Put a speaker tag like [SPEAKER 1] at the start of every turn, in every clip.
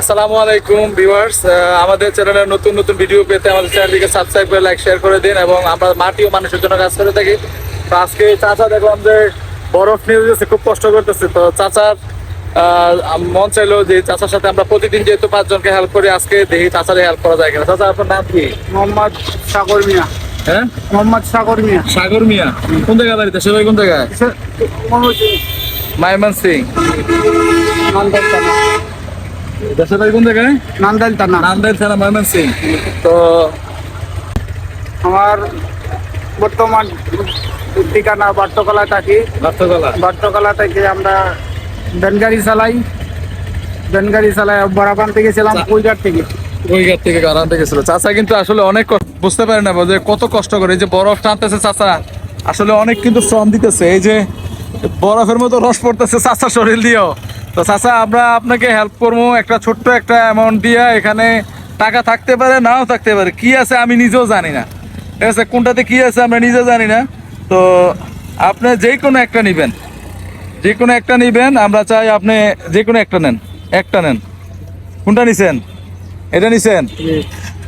[SPEAKER 1] আসসালামু আলাইকুম ভিউয়ার্স। আমাদের চ্যানেলের নতুন নতুন ভিডিও পেতে আমাদের চ্যানেলটিকে সাবস্ক্রাইব করে লাইক শেয়ার করে দিন এবং আমরা মাটি ও মানুষের জন্য কাজ করে থাকি। তো আজকে চাচা দেখলাম যে বরফ নিয়ে যেতেছে খুব কষ্ট করতেছে। তো চাচার মন চাইলো যে চাচার সাথে আমরা প্রতিদিন যেহেতু পাঁচজনকে হেল্প করি আজকে দেখি চাচারে হেল্প করা যায় কিনা। চাচা আপনার নাম কি?
[SPEAKER 2] মোহাম্মদ সাগর মিয়া।
[SPEAKER 1] হ্যাঁ?
[SPEAKER 2] মোহাম্মদ সাগর মিয়া।
[SPEAKER 1] সাগর মিয়া। কোন জায়গায় বাড়িতে? সবাই কোন জায়গায়? মাইমান সিং দেশের বাড়ি কোন জায়গায়?
[SPEAKER 2] নান্দাইল থানা।
[SPEAKER 1] নান্দাইল থানা তো
[SPEAKER 2] আমার বর্তমান ঠিকানা থাকি। থেকে আমরা বেনগাড়ি চালাই। বেনগাড়ি চালাই বরাবান থেকে ছিলাম কুইঘাট থেকে।
[SPEAKER 1] ওই ঘাট থেকে থেকে চাচা কিন্তু আসলে অনেক কষ্ট- বুঝতে পারে না যে কত কষ্ট করে। এই যে বরফ টানতেছে চাচা আসলে অনেক কিন্তু শ্রম দিতেছে। এই যে বরফের মতো রস পড়তেছে চাচা শরীর দিয়েও। তো চাচা আমরা আপনাকে হেল্প করব। একটা ছোট্ট একটা অ্যামাউন্ট দিয়ে এখানে টাকা থাকতে পারে নাও থাকতে পারে। কি আছে আমি নিজেও জানি না। ঠিক আছে কোনটাতে কি আছে আমরা নিজেও জানি না। তো আপনি যে কোনো একটা নেবেন। যে কোনো একটা নেবেন আমরা চাই আপনি যে কোনো একটা নেন। একটা নেন। কোনটা নিছেন? এটা নিছেন?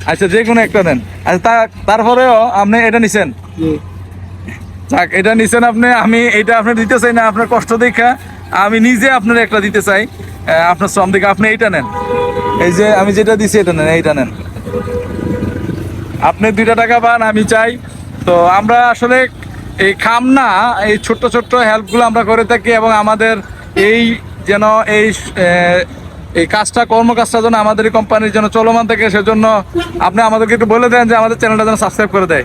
[SPEAKER 1] আচ্ছা যে কোনো একটা নেন। আচ্ছা তা- তারপরেও আপনি এটা নিছেন? যাক এটা নিছেন আপনি আমি এটা আপনি দিতে চাই না আপনার কষ্ট দেখা। আমি নিজে আপনার একটা দিতে চাই। আপনার শ্রম দেখে আপনি এইটা নেন। এই যে আমি যেটা দিছি এটা নেন, এইটা নেন। আপনি দুইটা টাকা পান, আমি চাই। তো আমরা আসলে এই খাম না, এই ছোট্ট ছোট্ট হেল্পগুলো আমরা করে থাকি এবং আমাদের এই যেন এই এই কাজটা, কর্মকাজটা যেন আমাদের কোম্পানির জন্য চলমান থাকে, সেজন্য আপনি আমাদেরকে একটু বলে দেন যে আমাদের চ্যানেলটা যেন সাবস্ক্রাইব করে দেয়।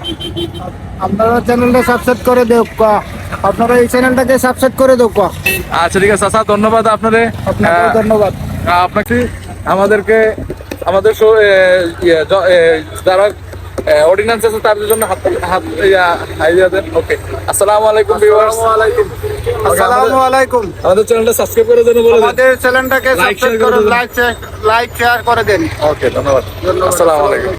[SPEAKER 2] আপনারা চ্যানেলটা সাবস্ক্রাইব করে কা। আপনারা এই চ্যানেলটাকে সাবস্ক্রাইব করে দেও কা।
[SPEAKER 1] আচ্ছা ঠিক আছে চাচা ধন্যবাদ আপনাদের।
[SPEAKER 2] ধন্যবাদ।
[SPEAKER 1] আপনাকে আমাদেরকে আমাদের শো- ইয়ে, যারা অর্ডিন্যান্স আছে তাদের জন্য হাত হাত দিয়ে দেন। ওকে আসসালামু আলাইকুম ভিউয়ার্স
[SPEAKER 2] আসসালামু আলাইকুম।
[SPEAKER 1] আমাদের চ্যানেলটা সাবস্ক্রাইব করে দেন বলে
[SPEAKER 2] আমাদের চ্যানেলটাকে সাবস্ক্রাইব
[SPEAKER 1] share করে
[SPEAKER 2] করে লাইক লাইক শেয়ার করে দেন।
[SPEAKER 1] ওকে ধন্যবাদ। আসসালামু আলাইকুম।